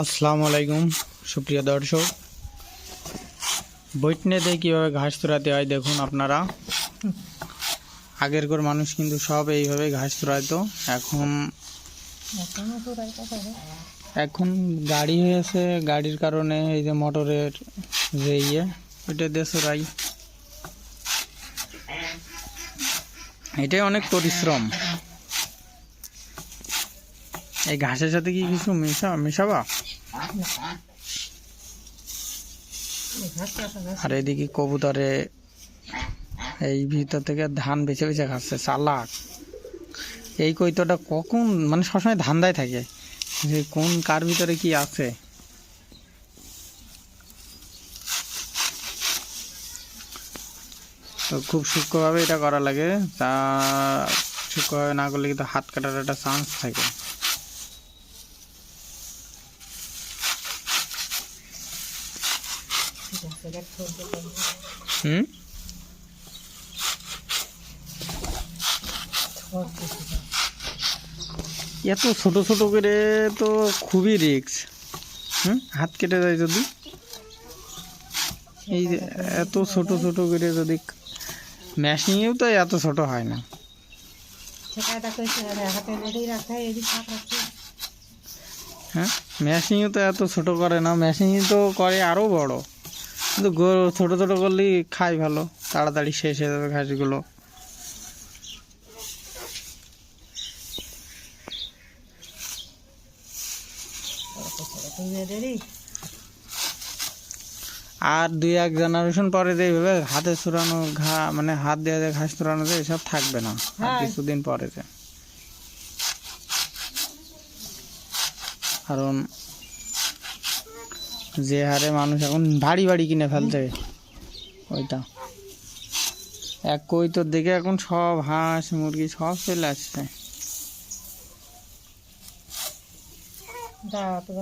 আসসালামু আলাইকুম, সুপ্রিয় দর্শক। বৈটনেতে কীভাবে ঘাস তোড়াতে হয় দেখুন আপনারা। আগের আগেরকার মানুষ কিন্তু সব এইভাবে ঘাস তোড়াইতো এখন এখন গাড়ি হয়েছে, গাড়ির কারণে এই যে মোটরের যে ইয়ে ওইটা দেশরাই এটাই অনেক পরিশ্রম। এই ঘাসের সাথে কি কিছু মেশা, মেশাবা? আর এদিকে কবুতরে এই ভিতর থেকে ধান বেছে বেছে খাচ্ছে, চালাক। এই কৈতটা কখন মানে সবসময় ধান্দায় থাকে। যে কোন কার ভিতরে কি আছে? তো খুব সূক্ষ্মভাবে এটা করা লাগে তা সূক্ষ্মভাবে না করলে কিন্তু হাত কাটার একটা চান্স থাকে। হুম? এত ছোট ছোট করে তো খুবই রিক্স হুম? হাত কেটে যায় যদি। এই যে এত ছোট ছোট করে যদি মেশিনেও তো এত ছোট হয় না। হ্যাঁ? মেশিনও তো এত ছোট করে না। মেশিন তো করে আরও বড়। কিন্তু গো- ছোট ছোট করলেই খায় ভালো তাড়াতাড়ি শেষ হয়ে যাবে ঘাসগুলো। আর দুই এক জেনারেশন পরে যে এইভাবে হাতে চুরানো ঘা মানে হাত দিয়ে যে ঘাস চুরানো যায় এসব থাকবে না। হ্যাঁ। কিছুদিন পরে যে। কারণ যে হারে মানুষ এখন বাড়ি বাড়ি কিনে ফেলতে ওইটা। এক কই তোর দিকে এখন সব হাঁস, মুরগি সব চলে আসছে। দাও তো